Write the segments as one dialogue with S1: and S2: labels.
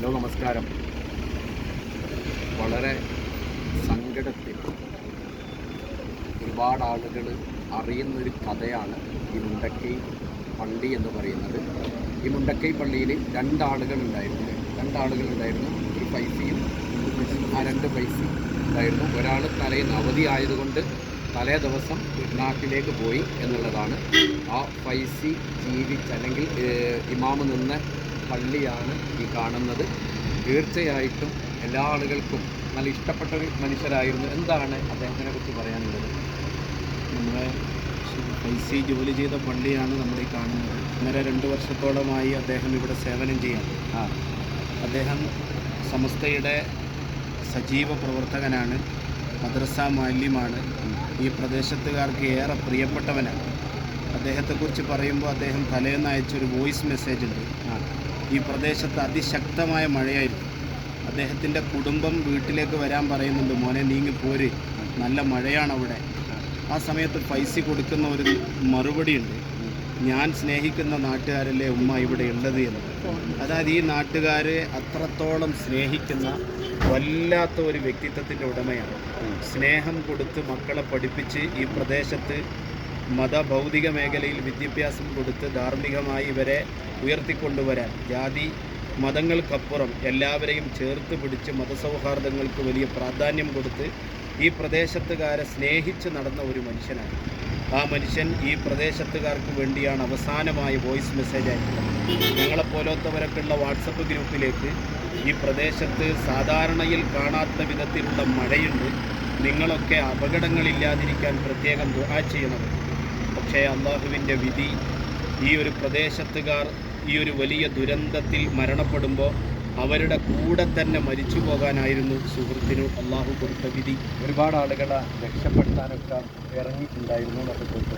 S1: Hello നമസ്കാരം. വളരെ സങ്കടത്തിൽ ഒരുപാട് ആളുകൾ അറിയുന്നൊരു കഥയാണ് ഈ മുണ്ടക്കൈ പള്ളി എന്ന് പറയുന്നത്. ഈ മുണ്ടക്കൈ പള്ളിയിൽ രണ്ടാളുകൾ ഉണ്ടായിരുന്നു രണ്ടാളുകൾ ഉണ്ടായിരുന്നു ഒരു പൈസയും ആ രണ്ട് പൈസയും ഉണ്ടായിരുന്നു. ഒരാൾ തലേന്ന് അവധി ആയതുകൊണ്ട് തലേ ദിവസം നാട്ടിലേക്ക് പോയി എന്നുള്ളതാണ്. ആ പൈസി ജീവിച്ച് അല്ലെങ്കിൽ ഇമാമ് നിന്ന പള്ളിയാണ് ഈ കാണുന്നത്. തീർച്ചയായിട്ടും എല്ലാ ആളുകൾക്കും നല്ല ഇഷ്ടപ്പെട്ട ഒരു മനുഷ്യരായിരുന്നു. എന്താണ് അദ്ദേഹത്തിനെ കുറിച്ച് പറയാനുള്ളത്?
S2: നമ്മളെ ഫൈസി ജോലി ചെയ്ത പള്ളിയാണ് നമ്മൾ ഈ കാണുന്നത്. ഇന്നലെ രണ്ട് വർഷത്തോളമായി അദ്ദേഹം ഇവിടെ സേവനം ചെയ്യാം
S1: ആ.
S2: അദ്ദേഹം സമസ്തയുടെ സജീവ പ്രവർത്തകനാണ്. മദ്രസ മാലിമാണ്. ഈ പ്രദേശത്തുകാർക്ക് ഏറെ പ്രിയപ്പെട്ടവനാണ്. അദ്ദേഹത്തെക്കുറിച്ച് പറയുമ്പോൾ അദ്ദേഹം തലേന്ന് അയച്ചൊരു വോയിസ് മെസ്സേജ് ഉണ്ട്. ഈ പ്രദേശത്ത് അതിശക്തമായ മഴയായിരുന്നു. അദ്ദേഹത്തിന്റെ കുടുംബം വീട്ടിലേക്ക് വരാൻ പറയുന്നുണ്ട് മോനെ നീങ്ങി പോര്. നല്ല മഴയാണ് അവിടെ ആ സമയത്ത് പൈസ കൊടുക്കുന്ന ഒരു മറുപടിയുണ്ട്. ഞാൻ സ്നേഹിക്കുന്ന നാട്ടുകാരല്ലേ ഉമ്മ ഇവിടെ ഉള്ളത് എന്ന്. അതായത് ഈ നാട്ടുകാരെ അത്രത്തോളം സ്നേഹിക്കുന്ന വല്ലാത്ത ഒരു വ്യക്തിത്വത്തിന്റെ ഉടമയാണ്. സ്നേഹം കൊടുത്ത് മക്കളെ പഠിപ്പിച്ച് ഈ പ്രദേശത്ത് മതഭൗതിക മേഖലയിൽ വിദ്യാഭ്യാസം കൊടുത്ത് ധാർമ്മികമായി ഇവരെ ഉയർത്തിക്കൊണ്ടുവരാൻ ജാതി മതങ്ങൾക്കപ്പുറം എല്ലാവരെയും ചേർത്ത് പിടിച്ച് മതസൗഹാർദ്ദങ്ങൾക്ക് വലിയ പ്രാധാന്യം കൊടുത്ത് ഈ പ്രദേശത്തുകാരെ സ്നേഹിച്ച് നടന്ന ഒരു മനുഷ്യനാണ്. ആ മനുഷ്യൻ ഈ പ്രദേശത്തുകാർക്ക് വേണ്ടിയാണ് അവസാനമായ വോയിസ് മെസ്സേജ് അയക്കുന്നത്. ഞങ്ങളെപ്പോലത്തവരൊക്കെയുള്ള വാട്സപ്പ് ഗ്രൂപ്പിലേക്ക് ഈ പ്രദേശത്ത് സാധാരണയിൽ കാണാത്ത വിധത്തിലുള്ള മഴയുണ്ട്. നിങ്ങളൊക്കെ അപകടങ്ങളില്ലാതിരിക്കാൻ പ്രത്യേകം ദുആ ചെയ്യണം. പക്ഷേ അള്ളാഹുവിന്റെ വിധി ഈ ഒരു പ്രദേശത്തുകാർ ഈ ഒരു വലിയ ദുരന്തത്തിൽ മരണപ്പെടുമ്പോൾ അവരുടെ കൂടെ തന്നെ മരിച്ചു പോകാനായിരുന്നു സുഹൃത്തിനു അള്ളാഹു കൊടുത്ത വിധി.
S1: ഒരുപാട് ആളുകളെ രക്ഷപ്പെടുത്താനൊക്കെ ഇറങ്ങിയിട്ടുണ്ടായിരുന്നു.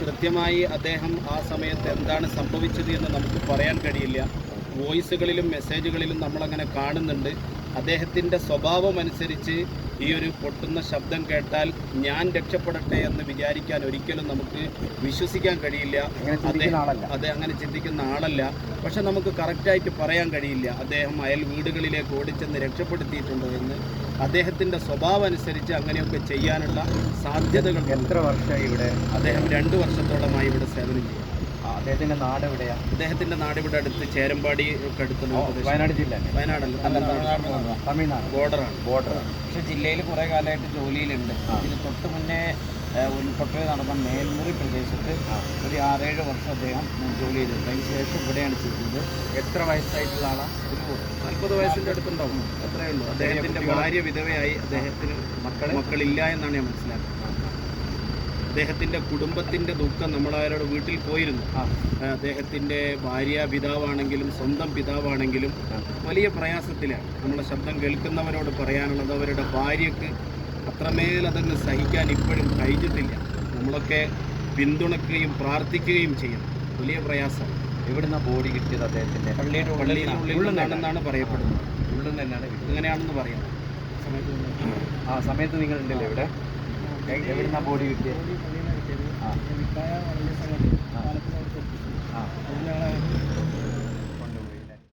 S2: കൃത്യമായി അദ്ദേഹം ആ സമയത്ത് എന്താണ് സംഭവിച്ചത് എന്ന് നമുക്ക് പറയാൻ കഴിയില്ല. വോയിസുകളിലും മെസ്സേജുകളിലും നമ്മളങ്ങനെ കാണുന്നുണ്ട്. അദ്ദേഹത്തിന്റെ സ്വഭാവം അനുസരിച്ച് ഈ ഒരു പൊട്ടുന്ന ശബ്ദം കേട്ടാൽ ഞാൻ രക്ഷപ്പെടട്ടെ എന്ന് വിചാരിക്കാൻ ഒരിക്കലും നമുക്ക് വിശ്വസിക്കാൻ കഴിയില്ല. അത് അങ്ങനെ ചിന്തിക്കുന്ന ആളല്ല. പക്ഷെ നമുക്ക് കറക്റ്റായിട്ട് പറയാൻ കഴിയില്ല. അദ്ദേഹം അയൽ വീടുകളിലേക്ക് ഓടിച്ചെന്ന് രക്ഷപ്പെടുത്തിയിട്ടുണ്ടോ എന്ന്. അദ്ദേഹത്തിന്റെ സ്വഭാവം അനുസരിച്ച് അങ്ങനെയൊക്കെ ചെയ്യാനുള്ള സാധ്യതകൾ
S1: എത്ര വർഷമായി ഇവിടെ
S2: അദ്ദേഹം രണ്ട് വർഷത്തോളമായി ഇവിടെ സേവനം ചെയ്യും
S1: അദ്ദേഹത്തിന്റെ നാട് എവിടെയാ?
S2: അദ്ദേഹത്തിന്റെ നാട് ഇവിടെ അടുത്ത് ചേരമ്പാടി ഒക്കെ അടുത്തുള്ള
S1: വയനാട് ജില്ല
S2: വയനാടല്ല തമിഴ്നാട്.
S1: തമിഴ്നാട്
S2: ബോർഡറാണ്.
S1: ബോർഡറാണ്
S3: പക്ഷെ ജില്ലയിൽ കുറേ കാലമായിട്ട് ജോലിയിലുണ്ട്. ഇതിന് തൊട്ട് മുന്നേ ഉരുൾപൊട്ടൽ നടന്ന മേൽമുറി പ്രദേശത്ത് ഒരു ആറേഴ് വർഷം അദ്ദേഹം ജോലി ചെയ്തിട്ടുണ്ട് അതിന് ശേഷം ഇവിടെയാണ് ചെയ്തത്
S1: എത്ര വയസ്സായിട്ടുള്ള ആളാണ്
S2: ഒരു നാൽപ്പത് വയസ്സിന്റെ അടുത്തുണ്ടാവും. അത്രയേ ഉള്ളൂ. അദ്ദേഹത്തിന്റെ ഭാര്യ വിധവയായി അദ്ദേഹത്തിന്
S1: മക്കൾ
S2: മക്കളില്ല എന്നാണ് ഞാൻ മനസ്സിലാക്കുന്നത്. അദ്ദേഹത്തിന്റെ കുടുംബത്തിന്റെ ദുഃഖം നമ്മളവരോട് വീട്ടിൽ പോയിരുന്നു. അദ്ദേഹത്തിന്റെ ഭാര്യ പിതാവാണെങ്കിലും സ്വന്തം പിതാവാണെങ്കിലും വലിയ പ്രയാസത്തിലാണ്. നമ്മുടെ ശബ്ദം കേൾക്കുന്നവരോട് പറയാനുള്ളത് അവരുടെ ഭാര്യയ്ക്ക് അത്രമേൽ അതങ്ങ് സഹിക്കാൻ ഇപ്പോഴും കഴിഞ്ഞിട്ടില്ല. നമ്മളൊക്കെ പിന്തുണക്കുകയും പ്രാർത്ഥിക്കുകയും ചെയ്യണം. വലിയ പ്രയാസം
S1: എവിടുന്ന ബോഡി കിട്ടിയത് അദ്ദേഹത്തിന്റെ
S3: പള്ളിയുടെ ഉള്ളിൽ
S2: നിന്നാണെന്നാണ് പറയപ്പെടുന്നത്.
S1: ഉള്ളിൽ നിന്നാണ്
S2: അങ്ങനെയാണെന്ന് പറയാം.
S1: ആ സമയത്ത് നിങ്ങളുണ്ടല്ലോ ഇവിടെ? എവിടുന്നാ ബോഡി കിട്ടിയത് ആ.